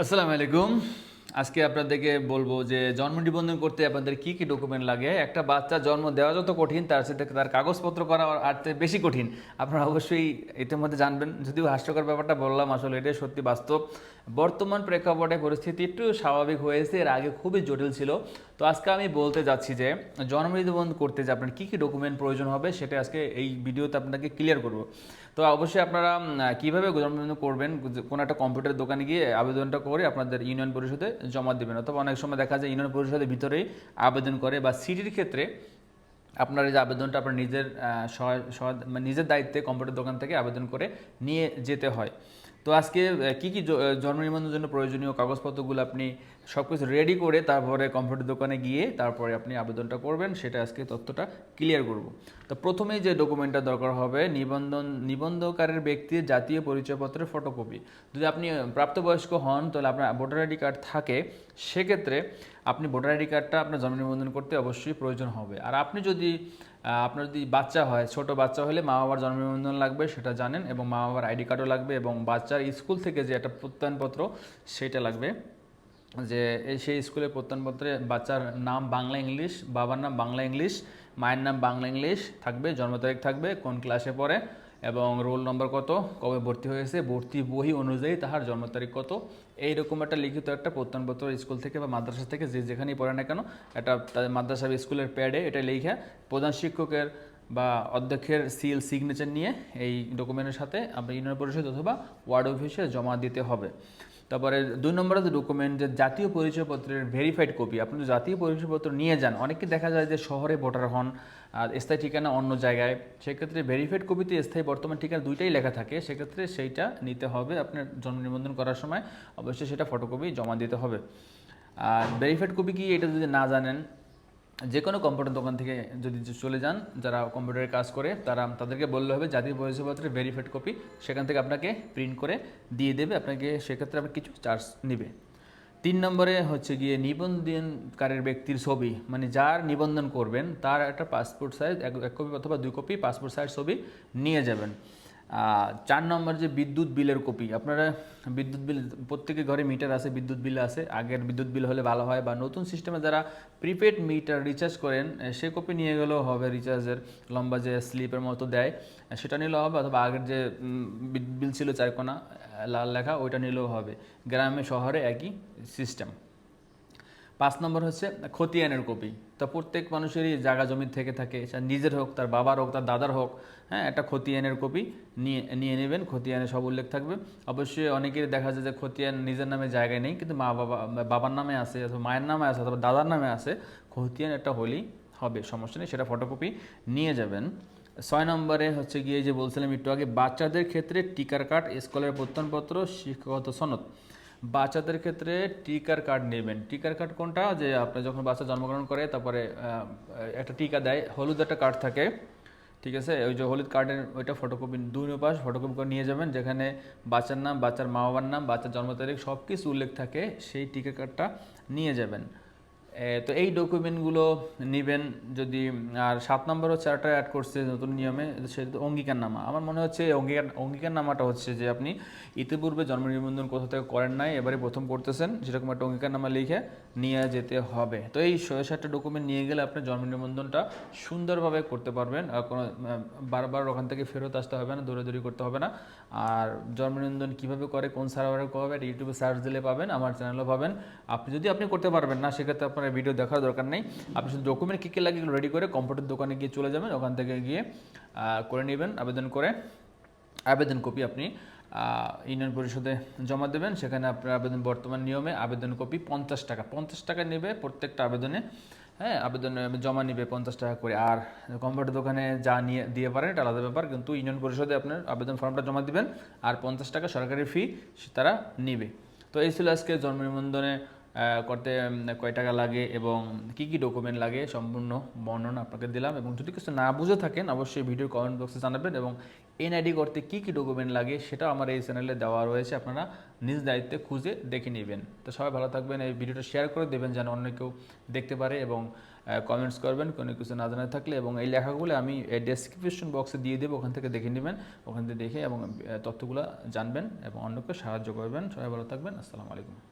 আসসালামু আলাইকুম। আজকে আপনাদেরকে বলব যে জন্ম নিবন্ধন করতে আপনাদের কি কি ডকুমেন্ট লাগে? একটা বাচ্চা জন্ম দেওয়া যত কঠিন, তার সাথে তার কাগজপত্র করা আর বেশি কঠিন। আপনারা অবশ্যই এটার মধ্যে জানবেন। যদিও হাস্যকর ব্যাপারটা বললাম, আসলে এটাই সত্যি বাস্তব। বর্তমান প্রেক্ষাপটে পরিস্থিতি একটু স্বাভাবিক হয়েছে, এর আগে খুবই জটিল ছিল। তো আজকে আমি বলতে যাচ্ছি যে জন্ম নিবন্ধন করতে যে আপনার কী কী ডকুমেন্ট প্রয়োজন হবে, সেটা আজকে এই ভিডিওতে আপনাকে ক্লিয়ার করব। তো অবশ্যই আপনারা কীভাবে কীভাবে জন্ম করবেন? কোনো একটা কম্পিউটার দোকানে গিয়ে আবেদনটা করে আপনাদের ইউনিয়ন পরিষদে জমা দেবেন। অথবা অনেক সময় দেখা যায় ইউনিয়ন পরিষদের ভিতরেই আবেদন করে বা সিটির ক্ষেত্রে আপনার এই যে আবেদনটা আপনার নিজের মানে নিজের দায়িত্বে কম্পিউটার দোকান থেকে আবেদন করে নিয়ে যেতে হয়। তো আজকে কি কি জন্ম নিবন্ধনের জন্য প্রয়োজনীয় কাগজপত্রগুলো আপনি সব কিছু রেডি করে তারপরে কম্পিউটার দোকানে গিয়ে তারপরে আপনি আবেদনটা করবেন, সেটা আজকে তথ্যটা ক্লিয়ার করব। তো প্রথমেই যে ডকুমেন্টটা দরকার হবে, নিবন্ধন, নিবন্ধকারের ব্যক্তির জাতীয় পরিচয়পত্রের ফটোকপি যদি আপনি প্রাপ্তবয়স্ক হন, তাহলে আপনার ভোটার আইডি কার্ড থাকে, সেক্ষেত্রে আপনি ভোটার আইডি কার্ডটা আপনার জন্ম নিবন্ধন করতে অবশ্যই প্রয়োজন হবে। আর আপনি যদি আপনার যদি বাচ্চা হয়, ছোট বাচ্চা হলে মা বাবার জন্ম নিবন্ধন লাগবে, সেটা জানেন, এবং মা বাবার আইডি কার্ডও লাগবে, এবং বাচ্চার স্কুল থেকে যে একটা প্রত্যয়নপত্র, সেটা লাগবে। যে সেই স্কুলের প্রত্যয়নপত্রে বাচ্চার নাম বাংলা ইংলিশ, বাবার নাম বাংলা ইংলিশ, মায়ের নাম বাংলা ইংলিশ থাকবে, জন্ম তারিখ থাকবে, কোন ক্লাসে পড়ে এবং রোল নম্বর কত? কবে ভর্তি হয়েছে? ভর্তি বহি অনুযায়ী তাহার জন্ম তারিখ কত? এইরকম একটা লিখিত একটা প্রত্যয়নপত্র স্কুল থেকে বা মাদ্রাসা থেকে যে যেখানেই পড়ে না কেন, একটা মাদ্রাসা স্কুলের প্যাডে এটা লিখে প্রধান শিক্ষকের বা অধ্যক্ষের সিল সিগনেচার নিয়ে এই ডকুমেন্টের সাথে আপনার ইউনিয়ন পরিষদ অথবা ওয়ার্ড অফিসে জমা দিতে হবে। তারপরে দুই নম্বরে যে ডকুমেন্ট যে জাতীয় পরিচয়পত্রের ভেরিফাইড কপি আপনি জাতীয় পরিচয়পত্র নিয়ে যান অনেকে দেখা যায় যে শহরে ভোটার হন, আর স্থায়ী ঠিকানা অন্য জায়গায়। সেক্ষেত্রে ভেরিফাইড কপিতে স্থায়ী বর্তমান ঠিকানা দুইটাই লেখা থাকে। সেক্ষেত্রে সেইটা নিতে হবে আপনার জন্ম নিবন্ধন করার সময়। অবশ্যই সেটা ফটোকপি জমা দিতে হবে। আর ভেরিফাইড কপি কি এটা যদি না জানেন যে কোনো কম্পিউটার দোকান থেকে যদি চলে যান, যারা কম্পিউটারে কাজ করে, তারা তাদেরকে বললে হবে, জাতীয় পরিচয়পত্রের ভেরিফাইড কপি সেখান থেকে আপনাকে প্রিন্ট করে দিয়ে দেবে, আপনাকে সেক্ষেত্রে আপনার কিছু চার্জ নেবে। তিন নম্বরে হচ্ছে গিয়ে নিবন্ধনকারীর ব্যক্তির ছবি মানে যার নিবন্ধন করবেন, তার একটা পাসপোর্ট সাইজ এক কপি অথবা দুই কপি পাসপোর্ট সাইজ ছবি নিয়ে যাবেন। চার নম্বর যে বিদ্যুৎ বিলের কপি। আপনারা বিদ্যুৎ বিল, প্রত্যেকের ঘরে মিটার আছে, বিদ্যুৎ বিল আছে। আগের বিদ্যুৎ বিল হলে ভালো হয়। বা নতুন সিস্টেমে যারা প্রিপেড মিটার রিচার্জ করেন সে কপি নিয়ে গেলেও হবে রিচার্জের লম্বা যে স্লিপের মতো দেয়। সেটা নিলেও হবে, অথবা আগের যে বিদ্যুৎ বিল ছিল চারকোনা লাল লেখা, ওইটা নিলেও হবে। গ্রামে, শহরে একই সিস্টেম পাঁচ নম্বর হচ্ছে খতিয়ানের কপি। তো প্রত্যেক মানুষেরই জায়গা জমি থেকে থাকে নিজের হোক, তার বাবার হোক, তার দাদার হোক হ্যাঁ একটা খতিয়ানের কপি নিয়ে নিয়ে নেবেন, খতিয়ানে সব উল্লেখ থাকবে। অবশ্যই অনেকের দেখা যায় যে খতিয়ান নিজের নামে জায়গায় নেই, কিন্তু মা বাবা, বাবার নামে আছে অথবা মায়ের নামে আছে অথবা দাদার নামে আছে, খতিয়ান একটা হলেই হবে, সমস্যা নেই, সেটা ফটোকপি নিয়ে যাবেন। ছয় নম্বরে হচ্ছে গিয়ে যে বলছিলাম একটু আগে, বাচ্চাদের ক্ষেত্রে টিকার কার্ড, স্কুলের প্রত্যয়নপত্র শিক্ষাগত সনদ। বাচ্চাদের ক্ষেত্রে টিকার কার্ড নেবেন। টিকার কার্ড কোনটা? যে আপনি যখন বাচ্চা জন্মগ্রহণ করে, তারপরে একটা টিকা দেয়, হলুদ একটা কার্ড থাকে, ঠিক আছে? ওই যে হলুদ কার্ডের ওইটা ফটোকপি দুই পাশ ফটোকপি করে নিয়ে যাবেন, যেখানে বাচ্চার নাম, বাচ্চার মা বাবার নাম, বাচ্চার জন্ম তারিখ সব কিছু উল্লেখ থাকে, সেই টিকা কার্ডটা নিয়ে যাবেন। তো এই ডকুমেন্টগুলো নেবেন যদি, আর সাত নম্বর হচ্ছে একটা অ্যাড করছে নতুন নিয়মে, সেটা অঙ্গীকার নামা আমার মনে হচ্ছে অঙ্গীকার অঙ্গীকার নামাটা হচ্ছে যে আপনি ইতিপূর্বে জন্ম নিবন্ধন কোথা থেকে করেন নাই, এবারে প্রথম করতেছেন সেরকম একটা অঙ্গীকার নামা লিখে নিয়ে যেতে হবে। তো এই ছয় সাতটা ডকুমেন্ট নিয়ে গেলে আপনার জন্ম নিবন্ধনটা সুন্দরভাবে করতে পারবেন কোনো, বারবার ওখান থেকে ফেরত আসতে হবে না, দৌড়াদৌড়ি করতে হবে না। আর জন্ম নিবন্ধন কীভাবে করে, কোন সার্ভারে এটা ইউটিউবে সার্চ দিলে পাবেন, আমার চ্যানেলও পাবেন। আপনি যদি, আপনি করতে পারবেন না, সেক্ষেত্রে আপনার ভিডিও দেখার দরকার নেই। আপনি শুধু ডকুমেন্ট কী কী লাগে রেডি করে কম্পিউটার দোকানে গিয়ে চলে যাবেন। ওখান থেকে গিয়ে করে নেবেন, আবেদন করে। আবেদন কপি আপনি ইউনিয়ন পরিষদে জমা দেবেন। সেখানে আপনার আবেদন বর্তমান নিয়মে আবেদন কপি পঞ্চাশ টাকা। পঞ্চাশ টাকা নেবে প্রত্যেকটা আবেদনে। হ্যাঁ আবেদন জমা নিবে পঞ্চাশ টাকা করে। আর কম্পিউটার দোকানে যা নিয়ে, দিয়ে পারেন এটা আলাদা ব্যাপার। কিন্তু ইউনিয়ন পরিষদে আপনার আবেদন ফর্মটা জমা দিবেন। আর পঞ্চাশ টাকা সরকারি ফি তারা নিবে। তো এই ছিল আজকে জন্ম নিবন্ধনে করতে কয় টাকা লাগে এবং কি কি ডকুমেন্ট লাগে সম্পূর্ণ বর্ণনা আপনাকে দিলাম এবং যদি কিছু না বুঝে থাকেন অবশ্যই ভিডিওর কমেন্ট বক্সে জানাবেন এবং এনআইডি করতে কি কি ডকুমেন্ট লাগে সেটাও আমার এই চ্যানেলে দেওয়া রয়েছে, আপনারা নিজ দায়িত্বে খুঁজে দেখে নেবেন। তো সবাই ভালো থাকবেন, এই ভিডিওটা শেয়ার করে দেবেন যেন অন্য কেউ দেখতে পারে এবং কমেন্টস করবেন কোনো কিছু না জানা থাকলে এবং এই লেখাগুলো আমি ডেসক্রিপশন বক্সে দিয়ে দেবো, ওখান থেকে দেখে নেবেন, ওখান থেকে দেখে এবং তথ্যগুলো জানবেন এবং অন্যকে সাহায্য করবেন। সবাই ভালো থাকবেন, আসসালামু আলাইকুম।